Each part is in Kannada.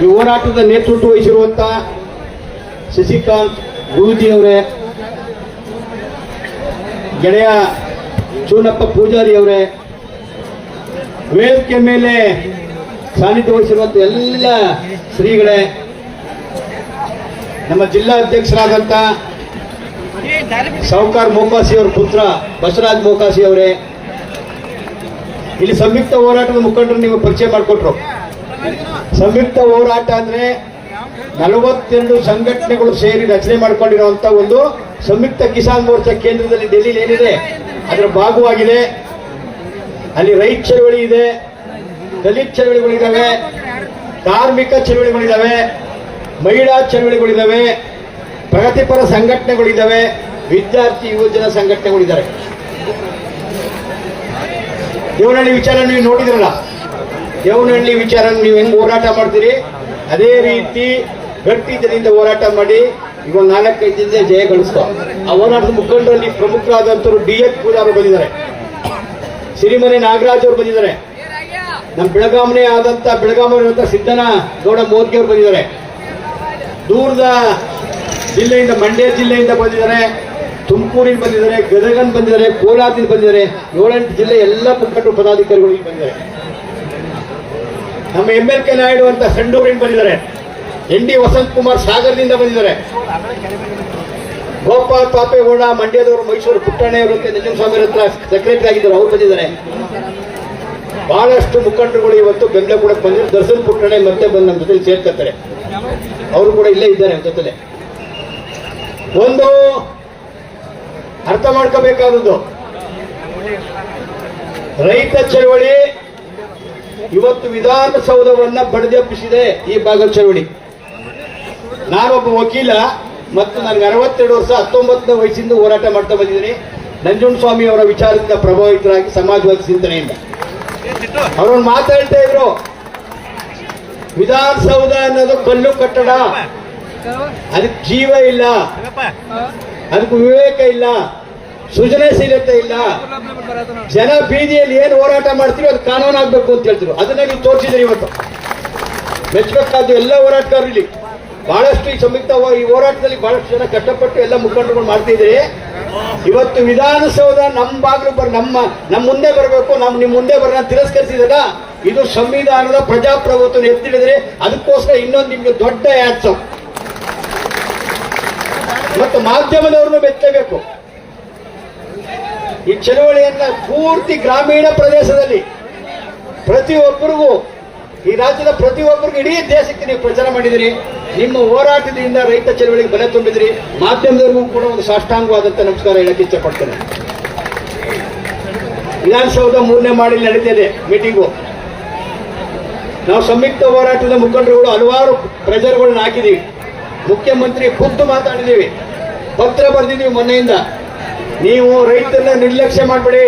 ಈ ಹೋರಾಟದ ನೇತೃತ್ವ ವಹಿಸಿರುವಂತ ಶಶಿಕಾಂತ್ ಗುರುಜಿ ಅವರೇ ಗೆಳೆಯ ಚೂನಪ್ಪ ಪೂಜಾರಿ ಅವರೇ ವೇದಿಕೆ ಮೇಲೆ ಸಾನ್ನಿಧ್ಯ ವಹಿಸಿರುವಂತ ಎಲ್ಲ ಶ್ರೀಗಳೇ, ನಮ್ಮ ಜಿಲ್ಲಾ ಅಧ್ಯಕ್ಷರಾದಂಥ ಸಾವುಕಾರ್ ಮೋಕಾಸಿ ಅವರ ಪುತ್ರ ಬಸವರಾಜ್ ಮೋಕಾಸಿ ಅವರೇ, ಇಲ್ಲಿ ಸಂಯುಕ್ತ ಹೋರಾಟದ ಮುಖಂಡರು ನೀವು ಪರಿಚಯ ಮಾಡಿಕೊಟ್ರು. ಸಂಯುಕ್ತ ಹೋರಾಟ ಅಂದ್ರೆ ನಲವತ್ತೆರಡು ಸಂಘಟನೆಗಳು ಸೇರಿ ರಚನೆ ಮಾಡಿಕೊಂಡಿರುವಂತ ಒಂದು ಸಂಯುಕ್ತ ಕಿಸಾನ್ ಮೋರ್ಚಾ ಕೇಂದ್ರದಲ್ಲಿ ಡೆಲ್ಲಿಲಿ ಏನಿದೆ? ಅದರ ಭಾಗವಾಗಿದೆ. ಅಲ್ಲಿ ರೈತ ಚಳವಳಿ ಇದೆ. ದಲಿತ ಚಳವಳಿಗಳಿದ್ದಾವೆ. ಕಾರ್ಮಿಕ ಚಳವಳಿಗಳಿದ್ದಾವೆ. ಮಹಿಳಾ ಚಳವಳಿಗಳಿದ್ದಾವೆ. ಪ್ರಗತಿಪರ ಸಂಘಟನೆಗಳಿದ್ದಾವೆ. ವಿದ್ಯಾರ್ಥಿ ಯುವಜನ ಸಂಘಟನೆಗಳಿದ್ದಾರೆ. ಇವನಲ್ಲಿ ವಿಚಾರ ನೀವು ನೋಡಿದ್ರಲ್ಲ? ದೇವನಹಳ್ಳಿ ವಿಚಾರ ನೀವು ಹೆಂಗ್ ಹೋರಾಟ ಮಾಡ್ತೀರಿ? ಅದೇ ರೀತಿ ಗಟ್ಟಿ ಜನರಿಂದ ಹೋರಾಟ ಮಾಡಿ ಈಗ ನಾಲ್ಕೈದು ದಿನದ ಜಯ ಗಳಿಸ್ತು ಆ ಹೋರಾಟದ ಮುಖಂಡರಲ್ಲಿ ಪ್ರಮುಖರಾದಂಥವ್ರು ಡಿ ಎಚ್ ಪೂಜಾರು ಬಂದಿದ್ದಾರೆ. ಸಿರಿಮನೆ ನಾಗರಾಜ್ ಅವರು ಬಂದಿದ್ದಾರೆ. ನಮ್ಮ ಬೆಳಗಾಮನೆ ಆದಂತ ಬೆಳಗಾಮನ ಸಿದ್ದನ ಗೌಡ ಮೋದಿ ಅವರು ಬಂದಿದ್ದಾರೆ. ದೂರದ ಜಿಲ್ಲೆಯಿಂದ ಮಂಡ್ಯ ಜಿಲ್ಲೆಯಿಂದ ಬಂದಿದ್ದಾರೆ. ತುಮಕೂರಿಂದ ಬಂದಿದ್ದಾರೆ, ಗದಗನ್ ಬಂದಿದ್ದಾರೆ, ಕೋಲಾರದಿಂದ ಬಂದಿದ್ದಾರೆ. ಏಳೆಂಟು ಜಿಲ್ಲೆ ಎಲ್ಲ ಮುಖಂಡರು, ಪದಾಧಿಕಾರಿಗಳು ಬಂದಿದ್ದಾರೆ. ನಮ್ಮ ಎಂ ಎಲ್ ಕೆ ನಾಯ್ಡು ಅಂತ ಸಂಡೂರಿಂದ ಬಂದಿದ್ದಾರೆ. ಎನ್ ಡಿ ವಸಂತ್ ಕುಮಾರ್ ಸಾಗರದಿಂದ ಬಂದಿದ್ದಾರೆ. ಗೋಪಾಲ್ ಪಾಪೇಗೌಡ, ಮಂಡ್ಯದವರು ಮೈಸೂರು ಪುಟ್ಟಣ್ಣವರು ಅಂತ ನಂಜನಸ್ವಾಮಿ ಹತ್ರ ಸೆಕ್ರೆಟರಿ ಆಗಿದ್ದರು, ಅವ್ರು ಬಂದಿದ್ದಾರೆ. ಬಹಳಷ್ಟು ಮುಖಂಡರುಗಳು ಇವತ್ತು ಕೂಡ ಬಂದಿದ್ದಾರೆ. ದರ್ಶನ್ ಪುಟ್ಟಣೆ ಮತ್ತೆ ಬಂದು ನಮ್ಮ ಜೊತೆ ಸೇರ್ಕೊತಾರೆ ಅವರು ಕೂಡ ಇಲ್ಲೇ ಇದ್ದಾರೆ ನಮ್ಮ ಜೊತೆ ಒಂದು ಅರ್ಥ ಮಾಡ್ಕೋಬೇಕಾದದ್ದು. ರೈತ ಚಳವಳಿ ಇವತ್ತು ವಿಧಾನಸೌಧವನ್ನ ಬಡದೆಪ್ಪಿಸಿದೆ ಈ ಭಾಗದ ಚಳವಳಿ ನಾನೊಬ್ಬ ವಕೀಲ ಮತ್ತು ನನಗೆ ಅರವತ್ತೆರಡು ವರ್ಷ ಹತ್ತೊಂಬತ್ತನೇ ವಯಸ್ಸಿಂದ ಹೋರಾಟ ಮಾಡ್ತಾ ಬಂದಿದ್ದೀನಿ. ನಂಜುಂಡಸ್ವಾಮಿ ಅವರ ವಿಚಾರದಿಂದ ಪ್ರಭಾವಿತರಾಗಿ ಸಮಾಜವಾದ ಚಿಂತನೆಯಿಂದ. ಅವರೊಂದು ಮಾತಾಡ್ತಾ ಇದ್ರು. ವಿಧಾನಸೌಧ ಅನ್ನೋದು ಕಲ್ಲು ಕಟ್ಟಡ. ಅದಕ್ಕೆ ಜೀವ ಇಲ್ಲ. ಅದಕ್ಕೆ ವಿವೇಕ ಇಲ್ಲ. ಸೃಜನಶೀಲತೆ ಇಲ್ಲ. ಜನ ಬೀದಿಯಲ್ಲಿ ಏನು ಹೋರಾಟ ಮಾಡ್ತೀವಿ ಅದು ಕಾನೂನು ಆಗ್ಬೇಕು ಅಂತ ಹೇಳ್ತಿದ್ರು. ಅದನ್ನ ನೀವು ತೋರಿಸಿದ್ರಿ ಇವತ್ತು. ಮೆಚ್ಚಬೇಕಾದ ಎಲ್ಲ ಹೋರಾಟಗಾರರು ಇಲ್ಲಿ ಬಹಳಷ್ಟು ಈ ಸಂಯುಕ್ತ ಈ ಹೋರಾಟದಲ್ಲಿ ಬಹಳಷ್ಟು ಜನ ಕಷ್ಟಪಟ್ಟು ಎಲ್ಲ ಮುಖಂಡರುಗಳು ಮಾಡ್ತಿದ್ರಿ ಇವತ್ತು ವಿಧಾನಸೌಧ ನಮ್ಮ ಬಾಗಿಲು ಬರ್, ನಮ್ಮ ನಮ್ಮ ಮುಂದೆ ಬರಬೇಕು ನಮ್ ನಿಮ್ ಮುಂದೆ ಬರೋಣ ತಿರಸ್ಕರಿಸಿದಾಗ ಇದು ಸಂವಿಧಾನದ ಪ್ರಜಾಪ್ರಭುತ್ವ ಎತ್ತಿಡಿದ್ರೆ ಅದಕ್ಕೋಸ್ಕರ ಇನ್ನೊಂದು ನಿಮ್ಗೆ ದೊಡ್ಡ ಯಾತ್ಸ ಮತ್ತು ಮಾಧ್ಯಮದವ್ರನ್ನು ಬೆಚ್ಚಬೇಕು ಈ ಚಳವಳಿಯನ್ನ ಪೂರ್ತಿ ಗ್ರಾಮೀಣ ಪ್ರದೇಶದಲ್ಲಿ ಪ್ರತಿಯೊಬ್ಬರಿಗೂ, ಈ ರಾಜ್ಯದ ಪ್ರತಿಯೊಬ್ಬರಿಗೂ ಇಡೀ ದೇಶಕ್ಕೆ ನೀವು ಪ್ರಚಾರ ಮಾಡಿದಿರಿ. ನಿಮ್ಮ ಹೋರಾಟದಿಂದ ರೈತ ಚಳವಳಿಗೆ ಬಲ ತುಂಬಿದಿರಿ. ಮಾಧ್ಯಮದವ್ರಿಗೂ ಕೂಡ ಒಂದು ಸಾಷ್ಟಾಂಗವಾದಂತ ನಮಸ್ಕಾರ ಹೇಳಕ್ಕೆ ಇಷ್ಟಪಡ್ತೇನೆ. ಪಡ್ತೇನೆ ವಿಧಾನಸೌಧ ಮೂರನೇ ಮಾಡಿ ನಡೀತಿದೆ ಮೀಟಿಂಗು. ನಾವು ಸಂಯುಕ್ತ ಹೋರಾಟದ ಮುಖಂಡರುಗಳು ಹಲವಾರು ಪ್ರೆಜರ್ಗಳನ್ನ ಹಾಕಿದ್ದೀವಿ ಮುಖ್ಯಮಂತ್ರಿ ಖುದ್ದು ಮಾತಾಡಿದ್ದೀವಿ ಪತ್ರ ಬರೆದಿದ್ದೀವಿ ಮೊನ್ನೆಯಿಂದ. ನೀವು ರೈತರನ್ನ ನಿರ್ಲಕ್ಷ್ಯ ಮಾಡಬೇಡಿ.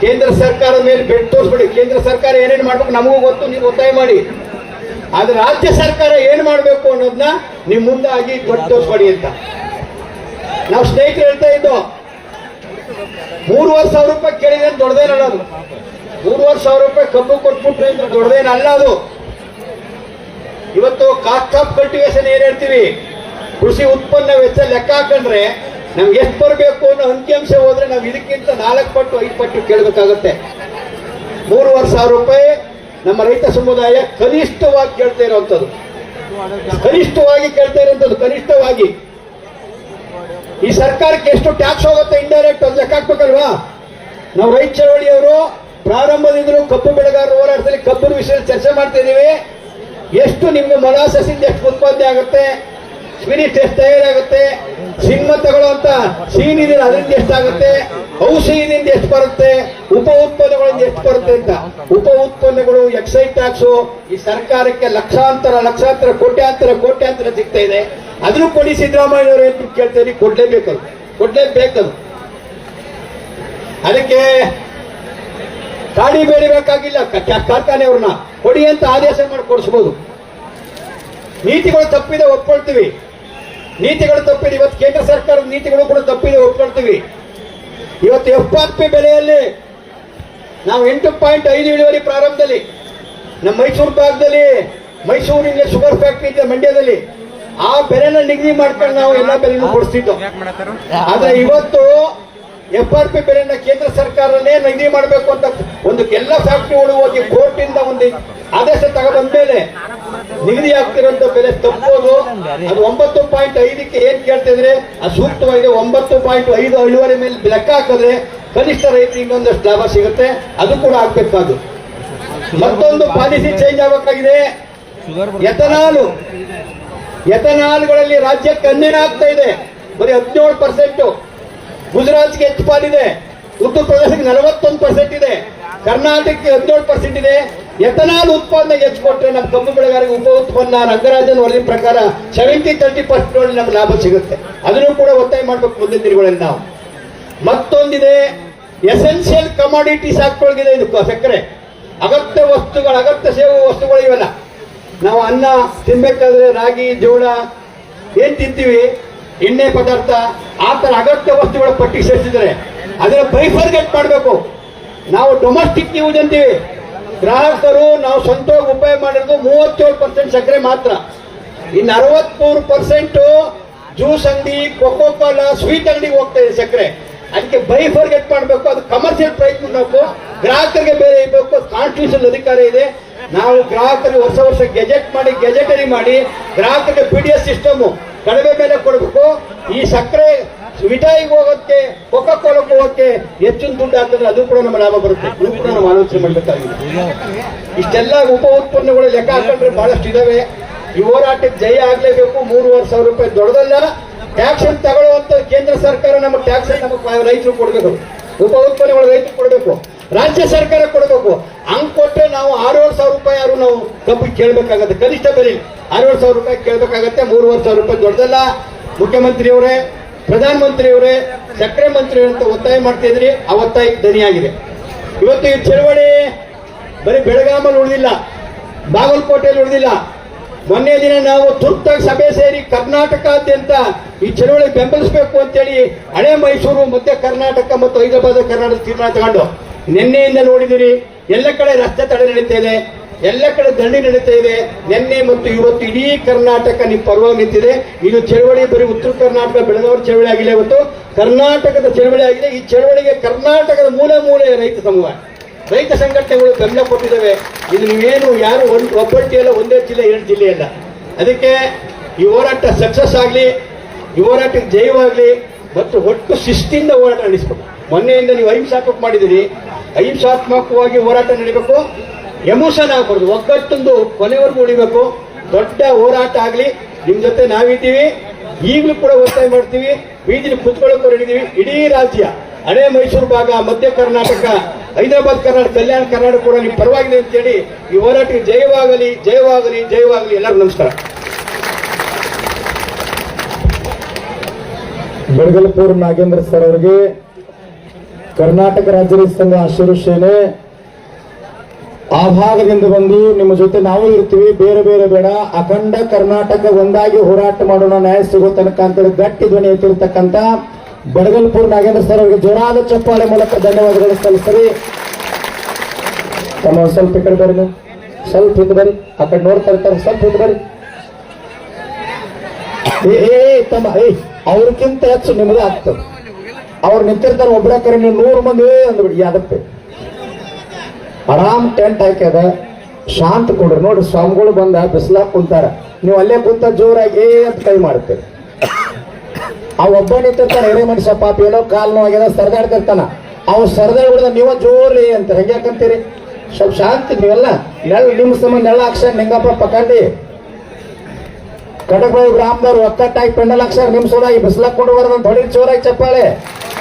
ಕೇಂದ್ರ ಸರ್ಕಾರದ ಮೇಲೆ ಬೆಟ್ಟು ತೋರಿಸ್ಬೇಡಿ. ಕೇಂದ್ರ ಸರ್ಕಾರ ಏನೇನು ಮಾಡ್ಬೇಕು ನಮಗೂ ಗೊತ್ತು, ನೀವು ಒತ್ತಾಯ ಮಾಡಿ. ಆದ್ರೆ ರಾಜ್ಯ ಸರ್ಕಾರ ಏನು ಮಾಡಬೇಕು ಅನ್ನೋದನ್ನ ನೀವು ಮುಂದಾಗಿ ಬೆಟ್ ತೋರಿಸ್ಬೇಡಿ ಅಂತ. ನಾವು ಸ್ನೇಹಿತರು ಹೇಳ್ತಾ ಇದ್ದೋ, ಮೂರುವರೆ ಸಾವಿರ ರೂಪಾಯಿ ಕೇಳಿದ್ರೆ ದೊಡ್ಡದೇನಲ್ಲ ಅದು. ಮೂರುವರೆ ಸಾವಿರ ರೂಪಾಯಿ ಕಬ್ಬು ಕೊಟ್ಬಿಟ್ರೆ ಅಂದ್ರೆ ದೊಡ್ಡದೇನಲ್ಲ ಅದು. ಇವತ್ತು ಕಾಸ್ಟ್ ಆಫ್ ಕಲ್ಟಿವೇಶನ್ ಏನ್ ಹೇಳ್ತೀವಿ? ಕೃಷಿ ಉತ್ಪನ್ನ ವೆಚ್ಚ ಲೆಕ್ಕ ಹಾಕೊಂಡ್ರೆ ನಮ್ಗೆ ಎಷ್ಟು ಬರಬೇಕು ಅನ್ನೋ ಅಂಕಿಅಂಶ ಹೋದ್ರೆ ನಾವು ಇದಕ್ಕಿಂತ ನಾಲ್ಕು ಪಟ್ಟು, ಐದು ಪಟ್ಟು ಕೇಳಬೇಕಾಗತ್ತೆ. ಮೂರುವರೆ ಸಾವಿರ ರೂಪಾಯಿ ನಮ್ಮ ರೈತ ಸಮುದಾಯ ಕನಿಷ್ಠವಾಗಿ ಕೇಳ್ತಾ ಇರುವಂಥದ್ದು ಕನಿಷ್ಠವಾಗಿ ಕೇಳ್ತಾ ಇರುವಂಥದ್ದು ಕನಿಷ್ಠವಾಗಿ. ಈ ಸರ್ಕಾರಕ್ಕೆ ಎಷ್ಟು ಟ್ಯಾಕ್ಸ್ ಹೋಗುತ್ತೆ ಇಂಡೈರೆಕ್ಟ್ ಅದು ಲೆಕ್ಕ ಹಾಕ್ಬೇಕಲ್ವಾ? ನಾವು ರೈತ ಚಳವಳಿಯವರು ಪ್ರಾರಂಭದಿಂದಲೂ ಕಬ್ಬು ಬೆಳೆಗಾರರ ಹೋರಾಟದಲ್ಲಿ ಕಬ್ಬಿನ ವಿಷಯದಲ್ಲಿ ಚರ್ಚೆ ಮಾಡ್ತಾ ಇದೀವಿ. ಎಷ್ಟು ನಿಮ್ಗೆ ಮೊಲಾಸಸಿಂದ ಎಷ್ಟು ಉತ್ಪಾದನೆ ಆಗುತ್ತೆ? ಸ್ಪಿರಿಟ್ ಎಷ್ಟು ತಯಾರಾಗುತ್ತೆ? ಸಿಂಹ ತಗೊಳ್ಳುವಂತ ಸೀನಿದೆ ಅದರಿಂದ ಎಷ್ಟಾಗುತ್ತೆ? ಔಷಧಿಯಿಂದ ಎಷ್ಟು ಬರುತ್ತೆ? ಉಪ ಉತ್ಪನ್ನಗಳಿಂದ ಎಷ್ಟು ಬರುತ್ತೆ ಅಂತ. ಉಪ ಉತ್ಪನ್ನಗಳು ಎಕ್ಸೈಸ್ ಟ್ಯಾಕ್ಸ್ ಈ ಸರ್ಕಾರಕ್ಕೆ ಲಕ್ಷಾಂತರ ಲಕ್ಷಾಂತರ, ಕೋಟ್ಯಾಂತರ ಕೋಟ್ಯಾಂತರ ಸಿಗ್ತಾ ಇದೆ. ಅದನ್ನು ಕೊಡಿ ಸಿದ್ದರಾಮಯ್ಯವರು ಏನು ಕೇಳ್ತೀರಿ ಕೊಡ್ಲೇಬೇಕದು ಕೊಡ್ಲೇಬೇಕದು ಅದಕ್ಕೆ ಕಾಡಿ ಬೇಡಬೇಕಾಗಿಲ್ಲ ಕಾರ್ಖಾನೆಯವ್ರನ್ನ ಕೊಡಿ ಅಂತ ಆದೇಶ ಮಾಡಿ ಕೊಡಿಸ್ಬೋದು. ನೀತಿಗಳು ತಪ್ಪಿದೆ, ಒಪ್ಕೊಳ್ತೀವಿ. ನೀತಿಗಳು ತಪ್ಪಿದೆ. ಇವತ್ತು ಕೇಂದ್ರ ಸರ್ಕಾರದ ನೀತಿಗಳು ಕೂಡ ತಪ್ಪಿದೆ ಒಪ್ಕೊಳ್ತೀವಿ ಇವತ್ತು ಎಫ್ ಆರ್ ಪಿ ಬೆಲೆಯಲ್ಲಿ ನಾವು ಎಂಟು ಪಾಯಿಂಟ್ ಐದು ಇಳುವರಿ ಪ್ರಾರಂಭದಲ್ಲಿ ನಮ್ಮ ಮೈಸೂರು ಭಾಗದಲ್ಲಿ ಮೈಸೂರಿನ ಶುಗರ್ ಫ್ಯಾಕ್ಟ್ರಿ ಇದೆ ಮಂಡ್ಯದಲ್ಲಿ ಆ ಬೆಲೆನ ನಿಗದಿ ಮಾಡ್ಕೊಂಡು ನಾವು ಎಲ್ಲ ಬೆಲೆನೂ ಕೊಡಿಸ್ತಿದ್ದು. ಆದ್ರೆ ಇವತ್ತು ಎಫ್ ಆರ್ ಪಿ ಬೆಲೆನ ಕೇಂದ್ರ ಸರ್ಕಾರನೇ ನಿಗದಿ ಮಾಡಬೇಕು ಅಂತ ಒಂದು ಎಲ್ಲ ಫ್ಯಾಕ್ಟ್ರಿಗಳು ಹೋಗಿ ಕೋರ್ಟ್ ಇಂದ ಒಂದು ಆದೇಶ ತಗೊಬಂದ್ಮೇಲೆ ನಿಗದಿ ಆಗ್ತಿರೋಂಥ ಬೆಲೆ ತಪ್ಪೋದು, ಅದು ಒಂಬತ್ತು ಪಾಯಿಂಟ್ ಐದಕ್ಕೆ ಏನ್ ಕೇಳ್ತಿದ್ರೆ ಅದು ಸೂಕ್ತವಾಗಿದೆ ಒಂಬತ್ತು ಪಾಯಿಂಟ್ ಐದು ಇಳುವರಿ ಮೇಲೆ ಲೆಕ್ಕ ಹಾಕಿದ್ರೆ ಕನಿಷ್ಠ ರೈತರಿಗೆ ಇನ್ನೊಂದಷ್ಟು ಲಾಭ ಸಿಗುತ್ತೆ. ಅದು ಕೂಡ ಆಗ್ಬೇಕಾದ್ರು ಮತ್ತೊಂದು ಪಾಲಿಸಿ ಚೇಂಜ್ ಆಗಬೇಕಾಗಿದೆ. ಎಥನಾಲು, ಎಥನಾಲ್ಗಳಲ್ಲಿ ರಾಜ್ಯಕ್ಕೆ ಹನ್ನೆರಡು ಆಗ್ತಾ ಇದೆ. ಬರೀ ಹದಿನೇಳು ಪರ್ಸೆಂಟ್ ಗುಜರಾತ್ಗೆ ಹೆಚ್ಚು ಪಾಲಿದೆ ಉತ್ತರ ಪ್ರದೇಶಕ್ಕೆ ನಲವತ್ತೊಂದು ಪರ್ಸೆಂಟ್ ಇದೆ. ಕರ್ನಾಟಕಕ್ಕೆ ಹದಿನೇಳು ಪರ್ಸೆಂಟ್ ಇದೆ. ಎಥನಾಲ್ ಉತ್ಪಾದನೆ ಹೆಚ್ಚು ನಮ್ಮ ಕಬ್ಬು ಬೆಳೆಗಾರರಿಗೆ ಉಪ ಉತ್ಪನ್ನ ರಂಗರಾಜನ್ ವರದಿ ಪ್ರಕಾರ ಸೆವೆಂಟಿ ತರ್ಟಿ ಪರ್ಸೆಂಟ್ ನಮ್ಗೆ ಲಾಭ ಸಿಗುತ್ತೆ. ಅದನ್ನು ಕೂಡ ಒತ್ತಾಯ ಮಾಡಬೇಕು ಮುಂದಿನ ದಿನಗಳಲ್ಲಿ ನಾವು. ಮತ್ತೊಂದಿದೆ ಎಸೆನ್ಷಿಯಲ್ ಕಮಾಡಿಟೀಸ್ ಹಾಕೊಳ್ಗಿದೆ ಇದು ಸಕ್ಕರೆ. ಅಗತ್ಯ ವಸ್ತುಗಳು, ಅಗತ್ಯ ಸೇವಾ ವಸ್ತುಗಳು ಇವೆಲ್ಲ. ನಾವು ಅನ್ನ ತಿನ್ಬೇಕಾದ್ರೆ ರಾಗಿ, ಜೋಳ, ಏನ್ ತಿಂತೀವಿ? ಎಣ್ಣೆ ಪದಾರ್ಥ, ಆ ತರ ಅಗತ್ಯ ವಸ್ತುಗಳ ಪಟ್ಟಿ ಸೇರಿಸಿದರೆ ಅದರ ಬೈಫರ್ಗೆಟ್ ಮಾಡಬೇಕು. ನಾವು ಡೊಮೆಸ್ಟಿಕ್ ಯೂಸ್ ಅಂತೀವಿ. ಗ್ರಾಹಕರು ನಾವು ಸ್ವಂತವಾಗಿ ಉಪಯೋಗ ಮಾಡಿರೋದು ಮೂವತ್ತೇಳು ಪರ್ಸೆಂಟ್ ಸಕ್ಕರೆ ಮಾತ್ರ. ಇನ್ನು ಅರವತ್ಮೂರು ಪರ್ಸೆಂಟು ಜ್ಯೂಸ್ ಅಂಗಡಿ ಕೊಕೋ ಕೋಲಾ ಸ್ವೀಟ್ ಅಂಗಡಿಗೆ ಹೋಗ್ತಾ ಇದೆ ಸಕ್ಕರೆ. ಅದಕ್ಕೆ ಬೈ ಫರ್ಗೆಟ್ ಮಾಡಬೇಕು, ಅದು ಕಮರ್ಷಿಯಲ್ ಪ್ರೈಸ್ ಮಾಡಬೇಕು ಗ್ರಾಹಕರಿಗೆ ಬೇರೆ ಇರಬೇಕು ಕಾನ್ಸ್ಟಿಟ್ಯೂಷನ್ ಅಧಿಕಾರ ಇದೆ. ನಾವು ಗ್ರಾಹಕರಿಗೆ ಹೊಸ ವರ್ಷ ಗೆಜೆಟ್ ಮಾಡಿ ಗೆಜೆಟರಿ ಮಾಡಿ, ಗ್ರಾಹಕರಿಗೆ ಪಿ ಡಿ ಎಸ್ ಸಿಸ್ಟಮ್ ಕಡಿಮೆ ಬೆಲೆ ಕೊಡಬೇಕು. ಈ ಸಕ್ಕರೆ ಮಿಠಾಯಿಗೆ ಹೋಗೋಕ್ಕೆ ಕೊಕ್ಕ ಕೋಲಕ್ಕೆ ಹೋಗೋಕ್ಕೆ ಹೆಚ್ಚಿನ ದುಡ್ಡು ಹಾಕಿದ್ರೆ ಅದು ಕೂಡ ನಮ್ಮ ಲಾಭ ಬರುತ್ತೆ. ಇದು ಕೂಡ ನಾವು ಆಲೋಚನೆ ಮಾಡಬೇಕಾಗಿದೆ. ಇಷ್ಟೆಲ್ಲ ಉಪ ಉತ್ಪನ್ನಗಳು ಲೆಕ್ಕ ಹಾಕೊಂಡ್ರೆ ಬಹಳಷ್ಟು ಇದಾವೆ. ಈ ಹೋರಾಟಕ್ಕೆ ಜಯ ಆಗಲೇಬೇಕು. ಮೂರುವರೆ ಸಾವಿರ ರೂಪಾಯಿ ದೊಡ್ಡದಲ್ಲ. ಟ್ಯಾಕ್ಸ್ ತಗೊಳ್ಳುವಂತ ಕೇಂದ್ರ ಸರ್ಕಾರ ನಮ್ಮ ಟ್ಯಾಕ್ಸ್ ನಮಗೆ ರೈತರು ಕೊಡಬೇಕು. ಉಪ ಉತ್ಪನ್ನಗಳು ರೈತರು ಕೊಡಬೇಕು. ರಾಜ್ಯ ಸರ್ಕಾರ ಕೊಡಬೇಕು. ಹಂಗ್ ಕೊಟ್ಟರೆ ನಾವು ಆರೂವರೆ ಸಾವಿರ ರೂಪಾಯಿ ಯಾರು ನಾವು ಕಬ್ಬಿಗೆ ಕೇಳಬೇಕಾಗತ್ತೆ. ಕನಿಷ್ಠ ಬೆಲೆ ಆರೇಳು ಸಾವಿರ ರೂಪಾಯಿ ಕೇಳಬೇಕಾಗತ್ತೆ. ಮೂರುವರೆ ಸಾವಿರ ರೂಪಾಯಿ ದೊಡ್ಡದಲ್ಲ. ಮುಖ್ಯಮಂತ್ರಿಯವರೇ, ಪ್ರಧಾನಮಂತ್ರಿಯವರೇ, ಸಕ್ಕರೆ ಮಂತ್ರಿ ಅಂತ ಒತ್ತಾಯ ಮಾಡ್ತಾ ಇದ್ರಿ. ಆ ಒತ್ತಾಯ ಧನಿಯಾಗಿದೆ ಇವತ್ತು ಈ ಚಳವಳಿ ಬರೀ ಬೆಳಗಾಮಲ್ಲಿ ಉಳಿದಿಲ್ಲ. ಬಾಗಲಕೋಟೆಯಲ್ಲಿ ಉಳಿದಿಲ್ಲ. ಮೊನ್ನೆ ದಿನ ನಾವು ತುರ್ತಾಗಿ ಸಭೆ ಸೇರಿ ಕರ್ನಾಟಕಾದ್ಯಂತ ಈ ಚಳವಳಿ ಬೆಂಬಲಿಸಬೇಕು ಅಂತೇಳಿ ಹಳೆ ಮೈಸೂರು ಮತ್ತೆ ಕರ್ನಾಟಕ ಮತ್ತು ಹೈದರಾಬಾದ್ ಕರ್ನಾಟಕ ತೀರ್ಮಾನ ತಗೊಂಡು ನಿನ್ನೆಯಿಂದ ನೋಡಿದಿರಿ, ಎಲ್ಲ ಕಡೆ ರಸ್ತೆ ತಡೆ ನಡೀತಾ ಇದೆ, ಎಲ್ಲ ಕಡೆ ದಂಡಿ ನಡೀತಾ ಇದೆ. ನಿನ್ನೆ ಮತ್ತು ಇವತ್ತು ಇಡೀ ಕರ್ನಾಟಕ ನಿಮ್ಮ ಪರವಾಗಿ ನಿಂತಿದೆ ಇದು ಚಳವಳಿ, ಬರೀ ಉತ್ತರ ಕರ್ನಾಟಕ ಬೆಳೆದವರ ಚಳವಳಿ ಆಗಿಲ್ಲ ಇವತ್ತು. ಕರ್ನಾಟಕದ ಚಳವಳಿ ಆಗಿದೆ. ಈ ಚಳವಳಿಗೆ ಕರ್ನಾಟಕದ ಮೂಲ ಮೂಲ ರೈತ ಸಮೂಹ. ರೈತ ಸಂಘಟನೆಗಳು ಬೆಂಬಲ ಕೊಟ್ಟಿದ್ದಾವೆ. ಇದು ನೀವೇನು ಯಾರು ಒಂದು ಒಬ್ಬಟ್ಟಿ ಅಲ್ಲ, ಒಂದೇ ಜಿಲ್ಲೆ, ಎರಡು ಜಿಲ್ಲೆ ಅಲ್ಲ. ಅದಕ್ಕೆ ಈ ಹೋರಾಟ ಸಕ್ಸಸ್ ಆಗಲಿ, ಈ ಹೋರಾಟಕ್ಕೆ ಜಯವಾಗಲಿ, ಮತ್ತು ಒಟ್ಟು ಶಿಸ್ತಿಂದ ಹೋರಾಟ ನಡೆಸಬೇಕು. ಮೊನ್ನೆಯಿಂದ ನೀವು ಅಹಿಂಸಾತ್ಮಕ ಮಾಡಿದಿರಿ ಅಹಿಂಸಾತ್ಮಕವಾಗಿ ಹೋರಾಟ ನಡೀಬೇಕು. ಎಮೋಷನ್ ಆಗಬಾರ್ದು. ಒಗ್ಗಟ್ಟೊಂದು ಕೊನೆವರೆಗೂ ಉಳಿಬೇಕು. ದೊಡ್ಡ ಹೋರಾಟ ಆಗಲಿ. ನಿಮ್ಮ ಜೊತೆ ನಾವಿದ್ದೀವಿ. ಈಗಲೂ ಕೂಡ ಒತ್ತಾಯ ಮಾಡ್ತೀವಿ. ಬೀದಿಲಿ ಕುತ್ಕೊಳ್ಳೋಕೆ ಹಿಡಿದೀವಿ ಇಡೀ ರಾಜ್ಯ ಹಳೆ ಮೈಸೂರು ಭಾಗ, ಮಧ್ಯ ಕರ್ನಾಟಕ, ಹೈದರಾಬಾದ್ ಕರ್ನಾಟಕ, ಕಲ್ಯಾಣ ಕರ್ನಾಟಕ ಕೂಡ ನೀವು ಪರವಾಗಿದೆ ಅಂತೇಳಿ ಈ ಹೋರಾಟಕ್ಕೆ ಜಯವಾಗಲಿ ಜಯವಾಗಲಿ ಜಯವಾಗಲಿ. ಎಲ್ಲರಿಗೂ ನಮಸ್ಕಾರ. ಬೆಳಗಲ್ಪುರ್ ನಾಗೇಂದ್ರ ಸರ್ ಅವರಿಗೆ ಕರ್ನಾಟಕ ರಾಜ್ಯ ಸಂಘ ಹಸಿರು ಆ ಭಾಗದಿಂದ ಬಂದು ನಿಮ್ಮ ಜೊತೆ ನಾವು ಇರ್ತೀವಿ. ಬೇರೆ ಬೇರೆ ಬೇಡ. ಅಖಂಡ ಕರ್ನಾಟಕ ಒಂದಾಗಿ ಹೋರಾಟ ಮಾಡೋಣ. ನ್ಯಾಯ ಸಿಗೋ ತನಕ ಅಂತೇಳಿ ಗಟ್ಟಿ ಧ್ವನಿ ಎತ್ತಿರ್ತಕ್ಕಂಥ ಬಡಗಲ್ಪುರ್ ನಾಗೇಂದ್ರ ಸರ್ ಅವರಿಗೆ ಜೋರಾದ ಚಪ್ಪಾಳೆ ಮೂಲಕ ಧನ್ಯವಾದಗಳು ಸಲ್ಲಿಸ್ರಿ. ತಮ್ಮ ಸ್ವಲ್ಪ ಈ ಕಡೆ ಬರ್ರಿ. ಸ್ವಲ್ಪ ಹಿಂದೆ ಬರ್ರಿ ಆ ಕಡೆ ನೋಡ್ತಾ ಇರ್ತಾರೆ. ಸ್ವಲ್ಪ ಹಿಂದೆ ಬರ್ರಿ ಏ ತಮ್ಮ, ಏ ಅವ್ರಕ್ಕಿಂತ ಹೆಚ್ಚು ನಿಮಗೆ ಆಗ್ತದೆ. ಅವ್ರು ನಿಂತಿರ್ತಾರೆ ಒಬ್ಬರೇ ಕರೆ ನೀವು ನೂರು ಮಂದಿ ಅಂದ್ಬಿಡಿ ಅದಕ್ಕೆ. ಆರಾಮ್ ಟೆಂಟ್ ಹಾಕ್ಯದ, ಶಾಂತ ಕೊಡ್ರಿ. ನೋಡಿ, ಸ್ವಾಮಿಗಳು ಬಂದ, ಬಿಸಿಲಾಗ ಕುಂತಾರ. ನೀವು ಅಲ್ಲೇ ಕುಂತ ಜೋರಾಗಿ ಅಂತ ಕೈ ಮಾಡ್ತೀರಿ ಆ ಒಬ್ಬ ನಿಂತಿರ್ತಾನೆ ಹಿರೇ ಮನುಷ್ಯ, ಪಾಪ, ಏನೋ ಕಾಲ್ ನೋವಾಗ್ಯದ ಸರದಾಡ್ತಿರ್ತಾನ. ಅವ್ ಸರದಾಡ್ ಬಿಡದ ನೀವ ಜೋರ್ಲಿ ಅಂತ. ಹೆಂಗ್ಯಾಕಂತೀರಿ? ಸ್ವಲ್ಪ ಶಾಂತಿ, ನೀವೆಲ್ಲ ನೆಳ್ಳು ನಿಮ್ಮ ಸಂಬಂಧ ನೆಲ್ಲ ಹಾಕ್ಸ ನಿಂಗಪ್ಪ ಪಕ್ಕಂಡಿ ಕಟಕಬಾಯಿ ಗ್ರಾಮದವ್ರು ಒತ್ತಟ್ಟಾಗಿ ಪೆಂಡಲ್ ಅಕ್ಷರ ನಿಮ್ ಸೋಲಾಗಿ ಬಿಸಿಲಾಕೊಂಡು ಬರೋದಂತ ಹೊಡಿ ಚೋರಾಗಿ ಚಪ್ಪಾಳೆ.